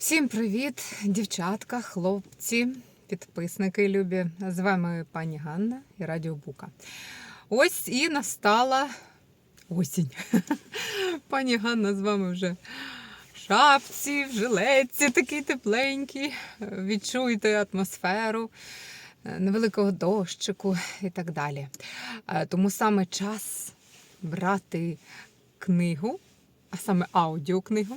Всім привіт, дівчатка, хлопці, підписники любі. З вами пані Ганна і Радіо Бука. Ось і настала осінь. Пані Ганна з вами вже в шапці, в жилетці, такий тепленький. Відчуйте атмосферу е, невеликого дощику і так далі. Е, Тому саме час брати книгу, а саме аудіокнигу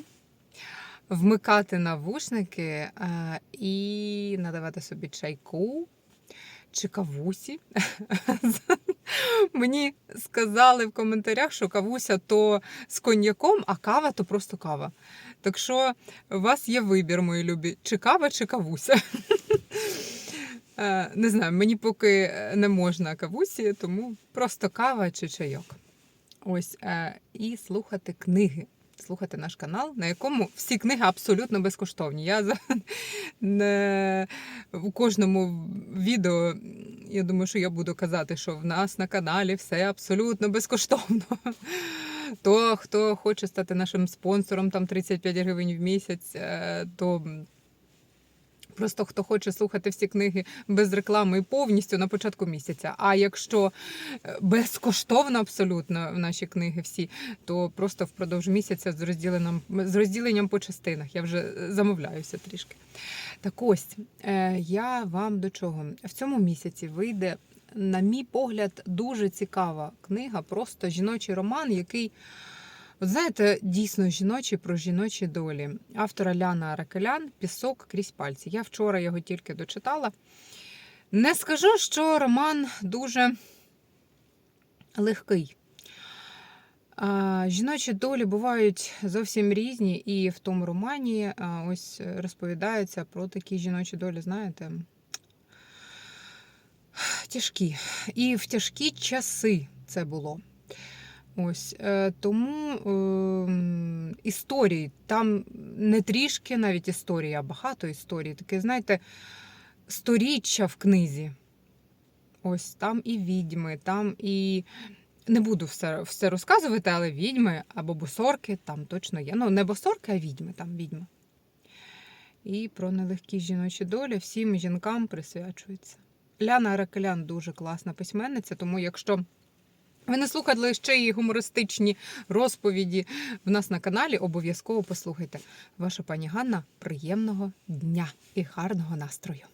вмикати навушники е, і надавати собі чайку чи кавусі. Мені сказали в коментарях, що кавуся то з коньяком, а кава то просто кава. Так що у вас є вибір, мої любі, чи кава, чи кавуся. Е, Не знаю, мені поки не можна кавусі, тому просто кава чи чайок. Ось е, і слухати книги слухати наш канал, на якому всі книги абсолютно безкоштовні. Я за... не... у кожному відео, я думаю, що я буду казати, що в нас на каналі все абсолютно безкоштовно. То, хто хоче стати нашим спонсором, там 35 гривень в місяць, е, то Просто хто хоче слухати всі книги без реклами і повністю на початку місяця. А якщо е, безкоштовно абсолютно в наші книги всі, то просто впродовж місяця з розділенням, з розділенням по частинах. Я вже е, замовляюся трішки. Так ось е, я вам до чого? В цьому місяці вийде, на мій погляд, дуже цікава книга, просто жіночий роман, який. От знаєте, дійсно жіночі про жіночі долі. Автора Ляна Аракелян Пісок крізь пальці. Я вчора його тільки дочитала. Не скажу, що роман дуже легкий. Жіночі долі бувають зовсім різні, і в тому романі ось розповідається про такі жіночі долі, знаєте, тяжкі. І в тяжкі часи це було. Ось е, тому е, історії там не трішки навіть історії, а багато історій. Таке, знаєте, сторіччя в книзі. Ось там і відьми, там і. Не буду все все розказувати, але відьми або босорки там точно є. Ну, не босорки, а відьми, там відьми. І про нелегкі жіночі долі всім жінкам присвячується. Ляна Аракелян дуже класна письменниця, тому якщо. Ви не слухали ще й гумористичні розповіді в нас на каналі. Обов'язково послухайте. Ваша пані Ганна, приємного дня і гарного настрою!